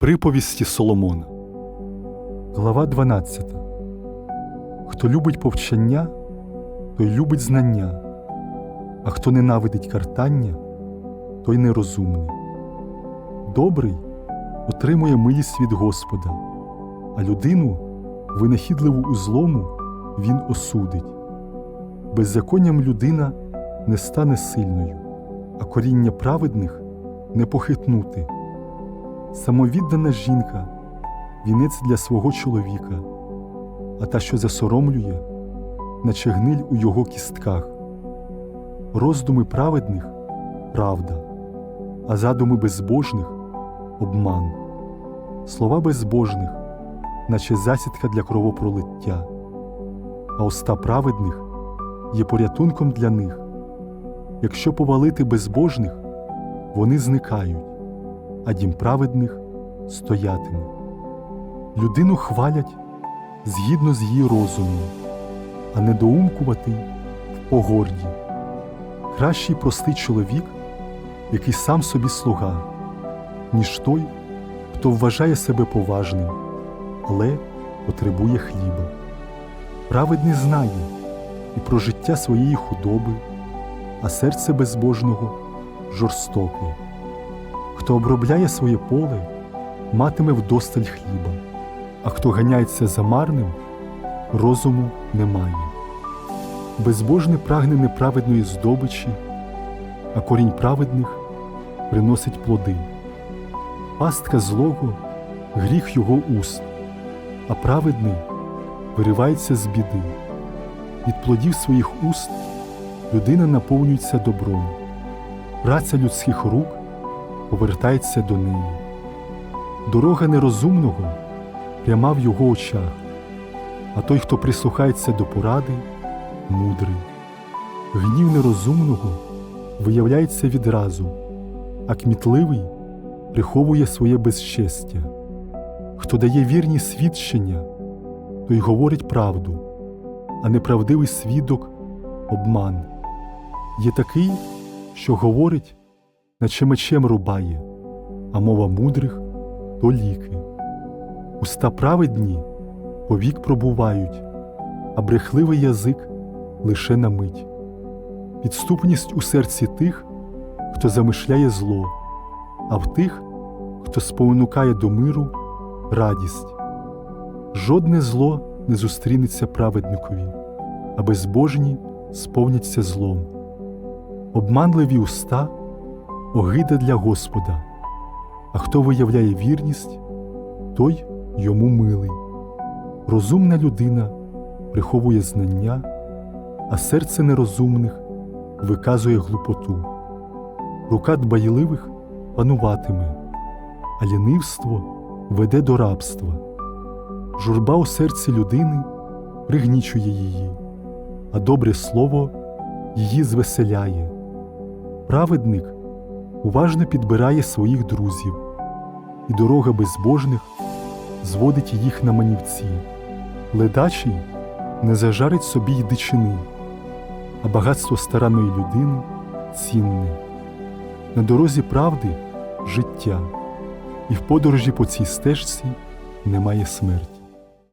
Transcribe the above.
Приповісті Соломона. Глава 12. Хто любить повчання, той любить знання, а хто ненавидить картання, той нерозумний. Добрий отримує милість від Господа, а людину, винахідливу у злому, він осудить. Беззаконням людина не стане сильною, а коріння праведних не похитнути. Самовіддана жінка вінець для свого чоловіка, а та, що засоромлює, наче гниль у його кістках. Роздуми праведних правда, а задуми безбожних обман. Слова безбожних, наче засідка для кровопролиття, а уста праведних є порятунком для них. Якщо повалити безбожних, вони зникають а дім праведних стоятиме. Людину хвалять згідно з її розумом, а недоумкуватий в погорді. Кращий простий чоловік, який сам собі слуга, ніж той, хто вважає себе поважним, але потребує хліба. Праведний знає і про життя своєї худоби, а серце безбожного жорстоке. Хто обробляє своє поле, матиме вдосталь хліба, а хто ганяється за марним, розуму немає. Безбожний прагне неправедної здобичі, а корінь праведних приносить плоди. Пастка злого гріх його уст, а праведний виривається з біди. Від плодів своїх уст людина наповнюється добром, праця людських рук повертається до неї. Дорога нерозумного пряма в його очах, а той, хто прислухається до поради, мудрий. Гнів нерозумного виявляється відразу, а кмітливий приховує своє безчестя. Хто дає вірні свідчення, той говорить правду, а неправдивий свідок обман. Є такий, що говорить наче мечем рубає, а мова мудрих то ліки. Уста праведні повік пробувають, а брехливий язик лише на мить. Підступність у серці тих, хто замишляє зло, а в тих, хто спонукає до миру радість. Жодне зло не зустрінеться праведникові, а безбожні сповняться злом. Обманливі уста огида для Господа, а хто виявляє вірність, той йому милий. Розумна людина приховує знання, а серце нерозумних виказує глупоту. Рука дбайливих пануватиме, а лінивство веде до рабства. Журба у серці людини пригнічує її, а добре слово її звеселяє. Праведник уважно підбирає своїх друзів, і дорога безбожних зводить їх на манівці. Ледачий не зажарить собі й дичини, а багатство старанної людини цінне. На дорозі правди життя, і в подорожі по цій стежці немає смерті.